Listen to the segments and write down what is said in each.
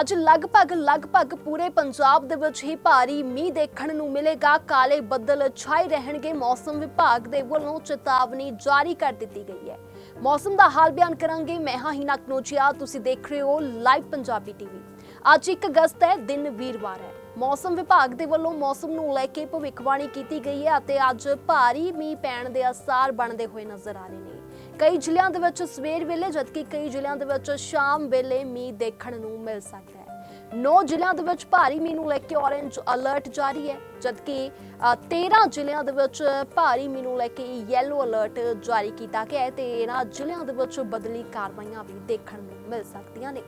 ਅੱਜ ਲਗਭਗ ਲਗਭਗ ਪੂਰੇ ਪੰਜਾਬ ਦੇ ਵਿੱਚ ਹੀ ਭਾਰੀ ਮੀਂਹ ਦੇਖਣ ਨੂੰ ਮਿਲੇਗਾ। ਕਾਲੇ ਬੱਦਲ ਛਾਏ ਰਹਿਣਗੇ। ਮੌਸਮ ਵਿਭਾਗ ਦੇ ਵੱਲੋਂ ਚੇਤਾਵਨੀ ਜਾਰੀ ਕਰ ਦਿੱਤੀ ਗਈ ਹੈ। ਮੌਸਮ ਦਾ ਹਾਲ ਬਿਆਨ ਕਰਾਂਗੇ। ਮੈਂ ਹਾਂ ਹਿਨਾ ਕਨੋਚੀਆ ਤੁਸੀਂ ਦੇਖ ਰਹੇ ਹੋ ਲਾਈਵ ਪੰਜਾਬੀ ਟੀਵੀ। ਅੱਜ 1 ਅਗਸਤ ਹੈ, ਦਿਨ ਵੀਰਵਾਰ ਹੈ। ਮੌਸਮ ਵਿਭਾਗ ਦੇ ਵੱਲੋਂ ਮੌਸਮ ਨੂੰ ਲੈ ਕੇ ਭਵਿੱਖਬਾਣੀ ਕੀਤੀ ਗਈ ਹੈ ਅਤੇ ਅੱਜ ਭਾਰੀ ਮੀਂਹ ਪੈਣ ਦੇ ਅਸਾਰ ਬਣਦੇ ਹੋਏ ਨਜ਼ਰ ਆ ਰਹੇ ਨੇ। ਕਈ ਜ਼ਿਲ੍ਹਿਆਂ ਦੇ ਵਿੱਚ ਸਵੇਰ ਵੇਲੇ ਜਦਕਿ ਕਈ ਜ਼ਿਲ੍ਹਿਆਂ ਦੇ ਵਿੱਚ ਸ਼ਾਮ ਵੇਲੇ ਮੀਂਹ ਦੇਖਣ ਨੂੰ ਮਿਲ ਸਕਦਾ ਹੈ। ਨੌ ਜ਼ਿਲ੍ਹਿਆਂ ਦੇ ਵਿੱਚ ਭਾਰੀ ਮੀਂਹ ਨੂੰ ਲੈ ਕੇ ਔਰੇਂਜ ਅਲਰਟ ਜਾਰੀ ਹੈ ਜਦਕਿ ਅ, 13 ਜ਼ਿਲ੍ਹਿਆਂ ਦੇ ਵਿੱਚ ਭਾਰੀ ਮੀਂਹ ਨੂੰ ਲੈ ਕੇ ਯੈਲੋ ਅਲਰਟ ਜਾਰੀ ਕੀਤਾ ਗਿਆ ਹੈ ਤੇ ਇਹਨਾਂ ਜ਼ਿਲ੍ਹਿਆਂ ਦੇ ਵਿੱਚ ਬਦਲੀ ਕਾਰਵਾਈਆਂ ਵੀ ਦੇਖਣ ਨੂੰ ਮਿਲ ਸਕਦੀਆਂ ਨੇ।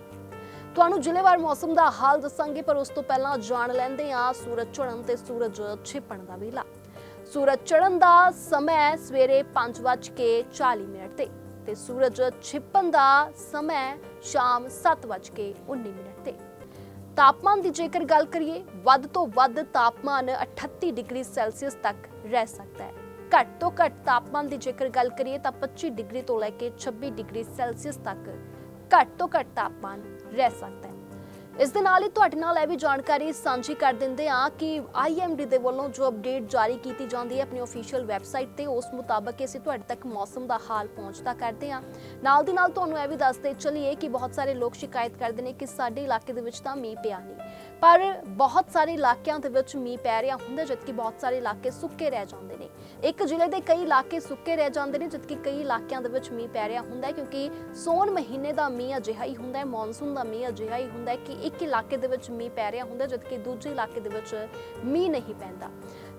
ਤੁਹਾਨੂੰ ਜ਼ਿਲ੍ਹੇਵਾਰ ਮੌਸਮ ਦਾ ਹਾਲ ਦੱਸਾਂਗੇ ਪਰ ਉਸ ਤੋਂ ਪਹਿਲਾਂ ਜਾਣ ਲੈਂਦੇ ਹਾਂ ਸੂਰਜ ਚੜ੍ਹਨ ਤੇ ਸੂਰਜ ਛਿਪਣ ਦਾ ਵੇਲਾ। ਸੂਰਜ ਚੜ੍ਹਨ ਦਾ ਸਮਾਂ ਸਵੇਰੇ 5:40 ਮਿੰਟ ਤੇ ਤੇ ਸੂਰਜ ਛਿਪਣ ਦਾ ਸਮਾਂ ਸ਼ਾਮ 7:19 ਮਿੰਟ ਤੇ। ਤਾਪਮਾਨ ਦੀ ਜੇਕਰ ਗੱਲ ਕਰੀਏ, ਵੱਧ ਤੋਂ ਵੱਧ ਤਾਪਮਾਨ 38 ਡਿਗਰੀ ਸੈਲਸੀਅਸ ਤੱਕ ਰਹਿ ਸਕਦਾ ਹੈ। ਘੱਟ ਤੋਂ ਘੱਟ ਤਾਪਮਾਨ ਦੀ ਜੇਕਰ ਗੱਲ ਕਰੀਏ ਤਾਂ 25 ਡਿਗਰੀ ਤੋਂ ਲੈ ਕੇ 26 ਡਿਗਰੀ ਸੈਲਸੀਅਸ ਤੱਕ ਘੱਟ ਤੋਂ ਘੱਟ ਤਾਪਮਾਨ ਰਹਿ ਸਕਦਾ ਹੈ। ਇਸ ਦੇ ਨਾਲ ਹੀ ਤੁਹਾਡੇ ਨਾਲ ਇਹ ਵੀ ਜਾਣਕਾਰੀ ਸਾਂਝੀ ਕਰ ਦਿੰਦੇ ਹਾਂ ਕਿ IMD ਦੇ ਵੱਲੋਂ ਜੋ ਅਪਡੇਟ ਜਾਰੀ ਕੀਤੀ ਜਾਂਦੀ ਹੈ ਆਪਣੀ ਅਫੀਸ਼ੀਅਲ ਵੈਬਸਾਈਟ ਤੇ, ਉਸ ਮੁਤਾਬਕ ਅਸੀਂ ਤੁਹਾਡੇ ਤੱਕ ਮੌਸਮ ਦਾ ਹਾਲ ਪਹੁੰਚਦਾ ਕਰਦੇ ਹਾਂ। ਨਾਲ ਦੀ ਨਾਲ ਤੁਹਾਨੂੰ ਇਹ ਵੀ ਦੱਸਦੇ ਚੱਲੀਏ ਕਿ ਬਹੁਤ ਸਾਰੇ ਲੋਕ ਸ਼ਿਕਾਇਤ ਕਰਦੇ ਨੇ ਕਿ ਸਾਡੇ ਇਲਾਕੇ ਦੇ ਵਿੱਚ ਤਾਂ ਮੀਂਹ ਪਿਆ ਨਹੀਂ। ਪਰ ਬਹੁਤ ਸਾਰੇ ਇਲਾਕਿਆਂ ਦੇ ਵਿੱਚ ਮੀਂਹ ਪੈ ਰਿਹਾ ਹੁੰਦਾ, ਜਦਕਿ ਬਹੁਤ ਸਾਰੇ ਇਲਾਕੇ ਸੁੱਕੇ ਰਹਿ ਜਾਂਦੇ ਨੇ। ਇੱਕ ਜ਼ਿਲ੍ਹੇ ਦੇ ਕਈ ਇਲਾਕੇ ਸੁੱਕੇ ਰਹਿ ਜਾਂਦੇ ਨੇ, ਜਦਕਿ ਕਈ ਇਲਾਕਿਆਂ ਦੇ ਵਿੱਚ ਮੀਂਹ ਪੈ ਰਿਹਾ ਹੁੰਦਾ ਹੈ, ਕਿਉਂਕਿ ਸੌਣ ਮਹੀਨੇ ਦਾ ਮੀਂਹ ਅਜਿਹਾ ਹੀ ਹੁੰਦਾ ਹੈ, ਮੌਨਸੂਨ ਦਾ ਮੀਂਹ ਅਜਿਹਾ ਹੀ ਹੁੰਦਾ ਹੈ ਕਿ ਇੱਕ ਇਲਾਕੇ ਦੇ ਵਿੱਚ ਮੀਂਹ ਪੈ ਰਿਹਾ ਹੁੰਦਾ ਜਦਕਿ ਦੂਜੇ ਇਲਾਕੇ ਦੇ ਵਿੱਚ ਮੀਂਹ ਨਹੀਂ ਪੈਂਦਾ।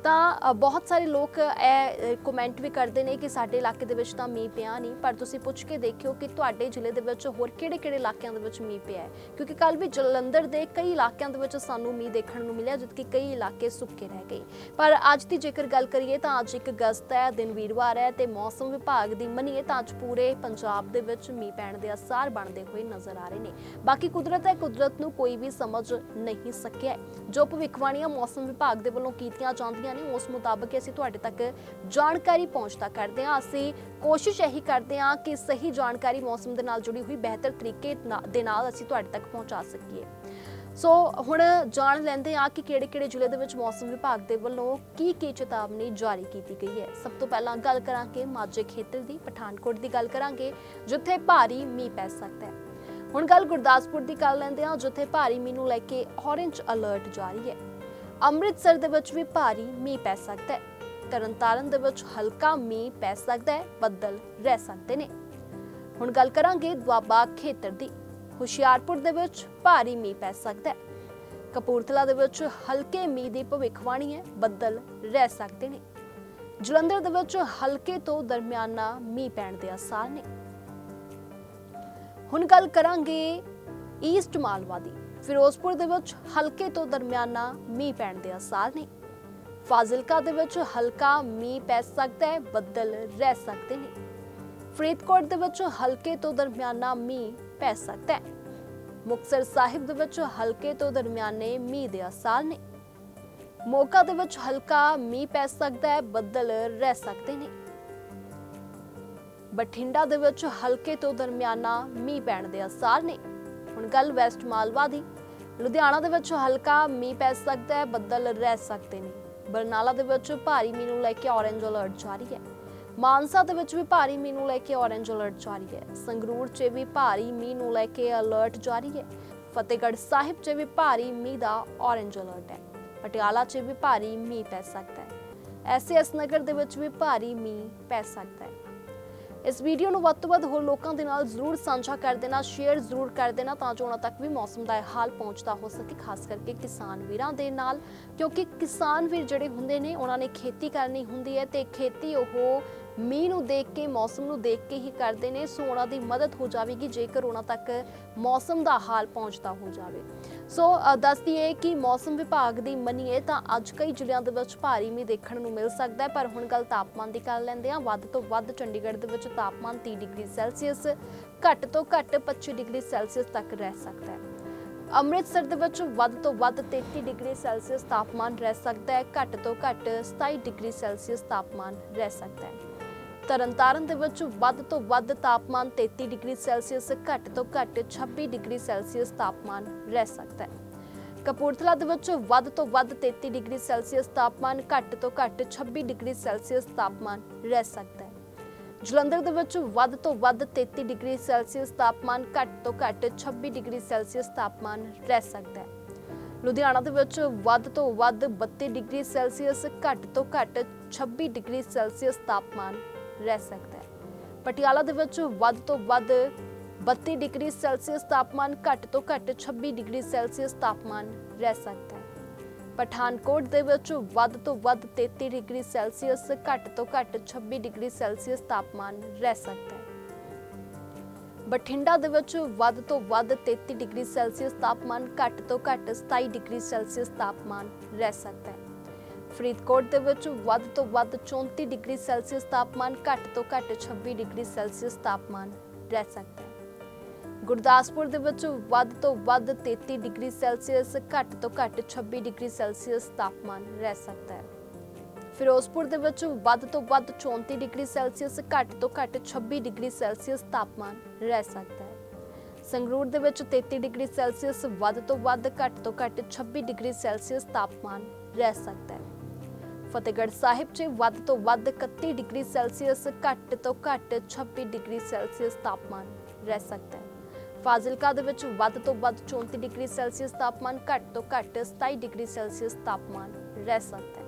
ਤਾਂ ਬਹੁਤ ਸਾਰੇ ਲੋਕ, ਇਹ ਕਮੈਂਟ ਵੀ ਕਰਦੇ ਨੇ ਕਿ ਸਾਡੇ ਇਲਾਕੇ ਦੇ ਵਿੱਚ ਤਾਂ ਮੀਂਹ ਪਿਆ ਨਹੀਂ, ਪਰ ਤੁਸੀਂ ਪੁੱਛ ਕੇ ਦੇਖਿਓ ਕਿ ਤੁਹਾਡੇ ਜ਼ਿਲ੍ਹੇ ਦੇ ਵਿੱਚ ਹੋਰ ਕਿਹੜੇ-ਕਿਹੜੇ ਇਲਾਕਿਆਂ ਦੇ ਵਿੱਚ ਮੀਂਹ ਪਿਆ ਹੈ? ਕਿਉਂਕਿ ਕੱਲ ਵੀ ਜਲੰਧਰ ਦੇ ਕਈ ਇਲਾਕਿਆਂ ਦੇ ਵਿੱਚ ਸਾਨੂੰ ਮੀਂਹ ਦੇਖਣ ਨੂੰ ਮਿਲਿਆ, ਜਦਕਿ ਕਈ ਇਲਾਕੇ ਸੁੱਕੇ ਰਹਿ ਗਏ। ਪਰ ਅੱਜ ਦੀ ਜੇਕਰ ਗੱਲ ਕਰੀਏ ਤਾਂ ਅੱਜ 1 ਅਗਸਤ ਹੈ, ਦਿਨ ਵੀਰਵਾਰ ਹੈ ਤੇ ਮੌਸਮ ਵਿਭਾਗ ਦੀ ਮੰਨੀਏ ਤਾਂ ਅੱਜ ਪੂਰੇ ਪੰਜਾਬ ਦੇ ਵਿੱਚ ਮੀਂਹ ਪੈਣ ਦੇ ਆਸਾਰ ਬਣਦੇ ਹੋਏ ਨਜ਼ਰ ਆ ਰਹੇ ਨੇ। ਬਾਕੀ ਕੁਦਰਤ ਹੈ, ਕੁਦਰਤ ਨੂੰ ਕੋਈ ਵੀ ਸਮਝ ਨਹੀਂ ਸਕਿਆ ਜੋ ਭਵਿੱਖਬਾਣੀਆਂ ਮੌਸਮ ਵਿਭਾਗ ਦੇ ਵੱਲੋਂ ਕੀਤੀਆਂ ਜਾਂਦੀਆਂ ਨੇ ਉਸ ਮੁਤਾਬਕ ਅਸੀਂ ਤੁਹਾਡੇ ਤੱਕ ਜਾਣਕਾਰੀ ਪਹੁੰਚਦਾ ਕਰਦੇ ਹਾਂ। ਅਸੀਂ ਕੋਸ਼ਿਸ਼ ਇਹੀ ਕਰਦੇ ਹਾਂ ਕਿ ਸਹੀ ਜਾਣਕਾਰੀ ਮੌਸਮ ਦੇ ਨਾਲ ਜੁੜੀ ਹੋਈ ਬਿਹਤਰ ਤਰੀਕੇ ਦੇ ਨਾਲ ਅਸੀਂ ਤੁਹਾਡੇ ਤੱਕ ਪਹੁੰਚਾ ਸਕੀਏ। ਸੋ ਹੁਣ ਜਾਣ ਲੈਂਦੇ ਆ ਕਿ ਕਿਹੜੇ-ਕਿਹੜੇ ਜ਼ਿਲ੍ਹੇ ਦੇ ਵਿੱਚ ਮੌਸਮ ਵਿਭਾਗ ਦੇ ਵੱਲੋਂ ਕੀ ਕੀ ਚੇਤਾਵਨੀ ਜਾਰੀ ਕੀਤੀ ਗਈ ਹੈ। ਸਭ ਤੋਂ ਪਹਿਲਾਂ ਗੱਲ ਕਰਾਂਗੇ ਮਾਝੇ ਖੇਤਰ ਦੀ, ਪਠਾਨਕੋਟ ਦੀ ਗੱਲ ਕਰਾਂਗੇ, ਜਿੱਥੇ ਭਾਰੀ ਮੀਂਹ ਪੈ ਸਕਦਾ ਹੈ। ਹੁਣ ਗੱਲ ਗੁਰਦਾਸਪੁਰ ਦੀ ਕਰ ਲੈਂਦੇ ਹਾਂ, ਜਿੱਥੇ ਭਾਰੀ ਮੀਂਹ ਨੂੰ ਲੈ ਕੇ ਔਰੇਂਜ ਅਲਰਟ ਜਾਰੀ ਹੈ। ਅੰਮ੍ਰਿਤਸਰ ਦੇ ਵਿੱਚ ਵੀ ਭਾਰੀ ਮੀਂਹ ਪੈ ਸਕਦਾ ਹੈ। ਤਰਨਤਾਰਨ ਦੇ ਵਿੱਚ ਹਲਕਾ ਮੀਂਹ ਪੈ ਸਕਦਾ ਹੈ, ਬੱਦਲ ਰਹਿ ਸਕਦੇ ਨੇ। ਹੁਣ ਗੱਲ ਕਰਾਂਗੇ ਦੁਆਬਾ ਖੇਤਰ ਦੀ। ਹੁਸ਼ਿਆਰਪੁਰ ਦੇ ਵਿੱਚ ਭਾਰੀ ਮੀਂਹ ਪੈ ਸਕਦਾ ਹੈ। ਕਪੂਰਥਲਾ ਦੇ ਵਿੱਚ ਹਲਕੇ ਮੀਂਹ ਦੀ ਭਵਿੱਖਬਾਣੀ ਹੈ, ਬੱਦਲ ਰਹਿ ਸਕਦੇ ਨੇ। ਜਲੰਧਰ ਦੇ ਵਿੱਚ ਹਲਕੇ ਤੋਂ ਦਰਮਿਆਨਾ ਮੀਂਹ ਪੈਣ ਦੇ ਆਸਾਰ ਨੇ। ਹੁਣ ਗੱਲ ਕਰਾਂਗੇ ਈਸਟ ਮਾਲਵਾ ਦੀ। ਫਿਰੋਜ਼ਪੁਰ ਦੇ ਵਿੱਚ ਹਲਕੇ ਤੋਂ ਦਰਮਿਆਨਾ ਮੀਂਹ ਪੈਣ ਦੇ ਆਸਾਰ ਨੇ। ਫਾਜ਼ਿਲਕਾ ਦੇ ਵਿੱਚ ਹਲਕਾ ਮੀਂਹ ਪੈ ਸਕਦਾ ਹੈ, ਬੱਦਲ ਰਹਿ ਸਕਦੇ ਨੇ। ਫਰੀਦਕੋਟ ਦੇ ਵਿੱਚ ਹਲਕੇ ਤੋਂ ਦਰਮਿਆਨਾ ਮੀਂਹ ਪੈ ਸਕਦਾ ਹੈ। ਮੁਕਤਸਰ ਸਾਹਿਬ ਦੇ ਵਿੱਚ ਹਲਕੇ ਤੋਂ ਦਰਮਿਆਨੇ ਮੀਂਹ ਦੇ ਆਸਾਰ ਨੇ। ਮੋਗਾ ਦੇ ਵਿੱਚ ਹਲਕਾ ਮੀਂਹ ਪੈ ਸਕਦਾ ਹੈ, ਬੱਦਲ ਰਹਿ ਸਕਦੇ ਨੇ। ਬਠਿੰਡਾ ਦੇ ਵਿੱਚ ਹਲਕੇ ਤੋਂ ਦਰਮਿਆਨਾ ਮੀਂਹ ਪੈਣ ਦੇ ਆਸਾਰ ਨੇ। ਹੁਣ ਗੱਲ ਵੈਸਟ ਮਾਲਵਾ ਦੀ। ਲੁਧਿਆਣਾ ਦੇ ਵਿੱਚ ਹਲਕਾ ਮੀਂਹ ਪੈ ਸਕਦਾ ਹੈ, ਬੱਦਲ ਰਹਿ ਸਕਦੇ ਨੇ। ਬਰਨਾਲਾ ਦੇ ਵਿੱਚ ਭਾਰੀ ਮੀਂਹ ਨੂੰ ਲੈ ਕੇ ਔਰੇਂਜ ਅਲਰਟ ਜਾਰੀ ਹੈ। ਮਾਨਸਾ ਦੇ ਵਿੱਚ ਵੀ ਭਾਰੀ ਮੀਂਹ ਨੂੰ ਲੈ ਕੇ ਔਰੇਂਜ ਅਲਰਟ ਜਾਰੀ ਹੈ। ਸੰਗਰੂਰ 'ਚ ਵੀ ਭਾਰੀ ਮੀਂਹ ਨੂੰ ਲੈ ਕੇ ਅਲਰਟ ਜਾਰੀ ਹੈ। ਫਤਿਹਗੜ੍ਹ ਸਾਹਿਬ 'ਚ ਵੀ ਭਾਰੀ ਮੀਂਹ ਦਾ ਔਰੇਂਜ ਅਲਰਟ ਹੈ। ਪਟਿਆਲਾ 'ਚ ਵੀ ਭਾਰੀ ਮੀਂਹ ਪੈ ਸਕਦਾ ਹੈ। ਐਸਐਸ ਨਗਰ ਦੇ ਵਿੱਚ ਵੀ ਭਾਰੀ ਮੀਂਹ ਪੈ ਸਕਦਾ ਹੈ। ਇਸ ਵੀਡੀਓ ਨੂੰ ਵੱਧ ਤੋਂ ਵੱਧ ਹੋਰ ਲੋਕਾਂ ਦੇ ਨਾਲ ਜ਼ਰੂਰ ਸਾਂਝਾ ਕਰ ਦੇਣਾ ਸ਼ੇਅਰ ਜ਼ਰੂਰ ਕਰ ਦੇਣਾ ਤਾਂ ਜੋ ਉਹਨਾਂ ਤੱਕ ਵੀ ਮੌਸਮ ਦਾ ਇਹ ਹਾਲ ਪਹੁੰਚਦਾ ਹੋ ਸਕੇ, ਖਾਸ ਕਰਕੇ ਕਿਸਾਨ ਵੀਰਾਂ ਦੇ ਨਾਲ। ਕਿਉਂਕਿ ਕਿਸਾਨ ਵੀਰ ਜਿਹੜੇ ਹੁੰਦੇ ਨੇ, ਉਹਨਾਂ ਨੇ ਖੇਤੀ ਕਰਨੀ ਹੁੰਦੀ ਹੈ ਤੇ ਖੇਤੀ ਉਹ ਮੀਂਹ ਨੂੰ ਦੇਖ ਕੇ, ਮੌਸਮ ਨੂੰ ਦੇਖ ਕੇ ਹੀ ਕਰਦੇ ਨੇ, ਸੋ ਉਹਨਾਂ ਦੀ ਮਦਦ ਹੋ ਜਾਵੇਗੀ ਜੇਕਰ ਉਹਨਾਂ ਤੱਕ ਮੌਸਮ ਦਾ ਹਾਲ ਪਹੁੰਚਦਾ ਹੋ ਜਾਵੇ। ਸੋ ਅ, ਦੱਸ ਕਿ ਮੌਸਮ ਵਿਭਾਗ ਦੀ ਮੰਨੀਏ ਤਾਂ ਅੱਜ ਕਈ ਜ਼ਿਲ੍ਹਿਆਂ ਦੇ ਵਿੱਚ ਭਾਰੀ ਮੀਂਹ ਦੇਖਣ ਨੂੰ ਮਿਲ ਸਕਦਾ ਹੈ ਪਰ ਹੁਣ ਗੱਲ ਤਾਪਮਾਨ ਦੀ ਕਰ ਲੈਂਦੇ ਹਾਂ। ਵੱਧ ਤੋਂ ਵੱਧ ਚੰਡੀਗੜ੍ਹ ਦੇ ਵਿੱਚ ਤਾਪਮਾਨ 30 ਡਿਗਰੀ ਸੈਲਸੀਅਸ ਘੱਟ ਤੋਂ ਘੱਟ 25 ਡਿਗਰੀ ਸੈਲਸੀਅਸ ਤੱਕ ਰਹਿ ਸਕਦਾ ਹੈ। ਅੰਮ੍ਰਿਤਸਰ ਦੇ ਵਿੱਚ ਵੱਧ ਤੋਂ ਵੱਧ 33 ਡਿਗਰੀ ਸੈਲਸੀਅਸ ਤਾਪਮਾਨ ਰਹਿ ਸਕਦਾ ਹੈ ਘੱਟ ਤੋਂ ਘੱਟ 27 ਡਿਗਰੀ ਸੈਲਸੀਅਸ ਤਾਪਮਾਨ ਰਹਿ ਸਕਦਾ ਹੈ। ਤਰਨਤਾਰਨ ਦੇ ਵਿੱਚ ਵੱਧ ਤੋਂ ਵੱਧ ਤਾਪਮਾਨ 33 ਡਿਗਰੀ ਸੈਲਸੀਅਸ, ਘੱਟ ਤੋਂ ਘੱਟ 26 ਡਿਗਰੀ ਸੈਲਸੀਅਸ ਤਾਪਮਾਨ ਰਹਿ ਸਕਦਾ ਹੈ। ਕਪੂਰਥਲਾ ਦੇ ਵਿੱਚ ਵੱਧ ਤੋਂ ਵੱਧ 33 ਡਿਗਰੀ ਸੈਲਸੀਅਸ ਤਾਪਮਾਨ, ਘੱਟ ਤੋਂ ਘੱਟ 26 ਡਿਗਰੀ ਸੈਲਸੀਅਸ ਤਾਪਮਾਨ ਰਹਿ ਸਕਦਾ ਹੈ। ਜਲੰਧਰ ਦੇ ਵਿੱਚ ਵੱਧ ਤੋਂ ਵੱਧ 33 ਡਿਗਰੀ ਸੈਲਸੀਅਸ ਤਾਪਮਾਨ, ਘੱਟ ਤੋਂ ਘੱਟ 26 ਡਿਗਰੀ ਸੈਲਸੀਅਸ ਤਾਪਮਾਨ ਰਹਿ ਸਕਦਾ ਹੈ। ਲੁਧਿਆਣਾ ਦੇ ਵਿੱਚ ਵੱਧ ਤੋਂ ਵੱਧ 32 ਡਿਗਰੀ ਸੈਲਸੀਅਸ, ਘੱਟ ਤੋਂ ਘੱਟ 26 ਡਿਗਰੀ ਸੈਲਸੀਅਸ ਤਾਪਮਾਨ ਰਹਿ ਸਕਦਾ ਹੈ। ਪਟਿਆਲਾ ਦੇ ਵਿੱਚ ਵੱਧ ਤੋਂ ਵੱਧ 32 ਡਿਗਰੀ ਸੈਲਸੀਅਸ ਤਾਪਮਾਨ, ਘੱਟ ਤੋਂ ਘੱਟ 26 ਡਿਗਰੀ ਸੈਲਸੀਅਸ ਤਾਪਮਾਨ ਰਹਿ ਸਕਦਾ ਹੈ। ਪਠਾਨਕੋਟ ਦੇ ਵਿੱਚ ਵੱਧ ਤੋਂ ਵੱਧ 33 ਡਿਗਰੀ ਸੈਲਸੀਅਸ, ਘੱਟ ਤੋਂ ਘੱਟ 26 ਡਿਗਰੀ ਸੈਲਸੀਅਸ ਤਾਪਮਾਨ ਰਹਿ ਸਕਦਾ ਹੈ। ਬਠਿੰਡਾ ਦੇ ਵਿੱਚ ਵੱਧ ਤੋਂ ਵੱਧ 33 ਡਿਗਰੀ ਸੈਲਸੀਅਸ ਤਾਪਮਾਨ, ਘੱਟ ਤੋਂ ਘੱਟ 27 ਡਿਗਰੀ ਸੈਲਸੀਅਸ ਤਾਪਮਾਨ ਰਹਿ ਸਕਦਾ ਹੈ। ਫਰੀਦਕੋਟ ਦੇ ਵਿੱਚ ਵੱਧ ਤੋਂ ਵੱਧ 34 ਡਿਗਰੀ ਸੈਲਸੀਅਸ ਤਾਪਮਾਨ, ਘੱਟ ਤੋਂ ਘੱਟ 26 ਡਿਗਰੀ ਸੈਲਸੀਅਸ ਤਾਪਮਾਨ ਰਹਿ ਸਕਦਾ ਹੈ। ਗੁਰਦਾਸਪੁਰ ਦੇ ਵਿੱਚ ਵੱਧ ਤੋਂ ਵੱਧ 33 ਡਿਗਰੀ ਸੈਲਸੀਅਸ, ਘੱਟ ਤੋਂ ਘੱਟ 26 ਡਿਗਰੀ ਸੈਲਸੀਅਸ ਤਾਪਮਾਨ ਰਹਿ ਸਕਦਾ ਹੈ। ਫਿਰੋਜ਼ਪੁਰ ਦੇ ਵਿੱਚ ਵੱਧ ਤੋਂ ਵੱਧ 34 ਡਿਗਰੀ ਸੈਲਸੀਅਸ, ਘੱਟ ਤੋਂ ਘੱਟ 26 ਡਿਗਰੀ ਸੈਲਸੀਅਸ ਤਾਪਮਾਨ ਰਹਿ ਸਕਦਾ ਹੈ। ਸੰਗਰੂਰ ਦੇ ਵਿੱਚ 33 ਡਿਗਰੀ ਸੈਲਸੀਅਸ, ਵੱਧ ਤੋਂ ਵੱਧ, ਘੱਟ ਤੋਂ ਘੱਟ 26 ਡਿਗਰੀ ਸੈਲਸੀਅਸ ਤਾਪਮਾਨ ਰਹਿ ਸਕਦਾ ਹੈ। ਫਤਿਹਗੜ੍ਹ ਸਾਹਿਬ 'ਚ ਵੱਧ ਤੋਂ ਵੱਧ 31 ਡਿਗਰੀ ਸੈਲਸੀਅਸ, ਘੱਟ ਤੋਂ ਘੱਟ 26 ਡਿਗਰੀ ਸੈਲਸੀਅਸ ਤਾਪਮਾਨ ਰਹਿ ਸਕਦਾ ਹੈ। ਫਾਜ਼ਿਲਕਾ ਦੇ ਵਿੱਚ ਵੱਧ ਤੋਂ ਵੱਧ 34 ਡਿਗਰੀ ਸੈਲਸੀਅਸ ਤਾਪਮਾਨ, ਘੱਟ ਤੋਂ ਘੱਟ 27 ਡਿਗਰੀ ਸੈਲਸੀਅਸ ਤਾਪਮਾਨ ਰਹਿ ਸਕਦਾ ਹੈ।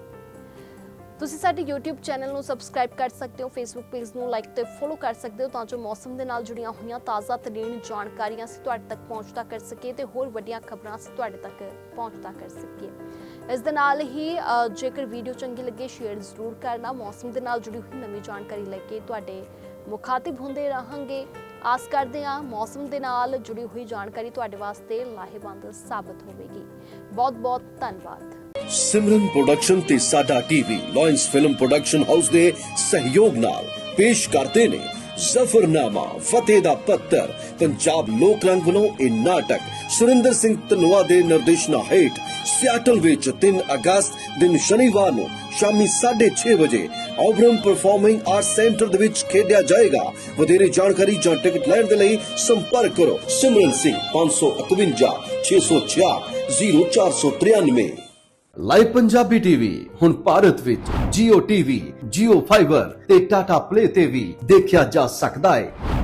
ਤੁਸੀਂ ਸਾਡੇ YouTube ਚੈਨਲ ਨੂੰ ਸਬਸਕ੍ਰਾਈਬ ਕਰ ਸਕਦੇ ਹੋ, Facebook ਪੇਜ ਨੂੰ ਲਾਈਕ ਤੇ ਫੋਲੋ ਕਰ ਸਕਦੇ ਹੋ ਤਾਂ ਜੋ ਮੌਸਮ ਦੇ ਨਾਲ ਜੁੜੀਆਂ ਹੋਈਆਂ ਤਾਜ਼ਾ ਤਰੀਨ ਜਾਣਕਾਰੀਆਂ ਅਸੀਂ ਤੁਹਾਡੇ ਤੱਕ ਪਹੁੰਚਦਾ ਕਰ ਸਕੀਏ ਤੇ ਹੋਰ ਵੱਡੀਆਂ ਖਬਰਾਂ ਅਸੀਂ ਤੁਹਾਡੇ ਤੱਕ ਪਹੁੰਚਦਾ ਕਰ ਸਕੀਏ। ਇਸ ਦੇ ਨਾਲ ਹੀ ਜੇਕਰ ਵੀਡੀਓ ਚੰਗੀ ਲੱਗੇ, ਸ਼ੇਅਰ ਜ਼ਰੂਰ ਕਰਨਾ। ਮੌਸਮ ਦੇ ਨਾਲ ਜੁੜੀ ਹੋਈ ਨਵੀਂ ਜਾਣਕਾਰੀ ਲੈ ਕੇ ਤੁਹਾਡੇ ਮੁਖਾਤਿਬ ਹੁੰਦੇ ਰਹਾਂਗੇ। ਆਸ ਕਰਦੇ ਹਾਂ, ਮੌਸਮ ਦੇ ਨਾਲ ਜੁੜੀ ਹੋਈ ਜਾਣਕਾਰੀ ਤੁਹਾਡੇ ਵਾਸਤੇ ਲਾਹੇਵੰਦ ਸਾਬਤ ਹੋਵੇਗੀ। ਬਹੁਤ ਬਹੁਤ ਧੰਨਵਾਦ। ਸਿਮਰਨ ਪ੍ਰੋਡਕਸ਼ਨ ਤੇ ਸਾਡਾ TV, Lions film production house ਦੇ ਸਹਿਯੋਗ ਨਾਲ ਪੇਸ਼ ਕਰਦੇ ਨੇ ਜ਼ਫਰਨਾਮਾ, ਫਤਿਹ ਦਾ ਪੱਤਰ। ਪੰਜਾਬ ਲੋਕ ਰੰਗ ਵੱਲੋਂ ਇਹ ਨਾਟਕ ਸੁਰਿੰਦਰ ਸਿੰਘ ਧਨੋਆ ਦੇ ਨਿਰਦੇਸ਼ਨਾ ਹੇਠ ਸਿਆਟਲ ਵਿੱਚ 3 ਅਗਸਤ ਦਿਨ ਸ਼ਨੀਵਾਰ ਨੂੰ ਸ਼ਾਮੀ 6:30 ਵਜੇ ਆਬਰਮ ਪਰਫਾਰਮਿੰਗ ਆਰਟ ਸੈਂਟਰ ਦੇ ਵਿੱਚ ਖੇਡਿਆ ਜਾਏਗਾ। ਵਧੇਰੇ ਜਾਣਕਾਰੀ ਜਾਂ ਟਿਕਟ ਲੈਣ ਦੇ ਲਈ ਸੰਪਰਕ ਕਰੋ ਸਿਮਰਨ ਸਿੰਘ 551 666 0493 ਲਾਈਵ ਪੰਜਾਬੀ ਟੀਵੀ ਹੁਣ ਭਾਰਤ ਵਿੱਚ Jio TV, Jio Fiber ਤੇ Tata Play ਤੇ ਵੀ ਦੇਖਿਆ ਜਾ ਸਕਦਾ ਹੈ।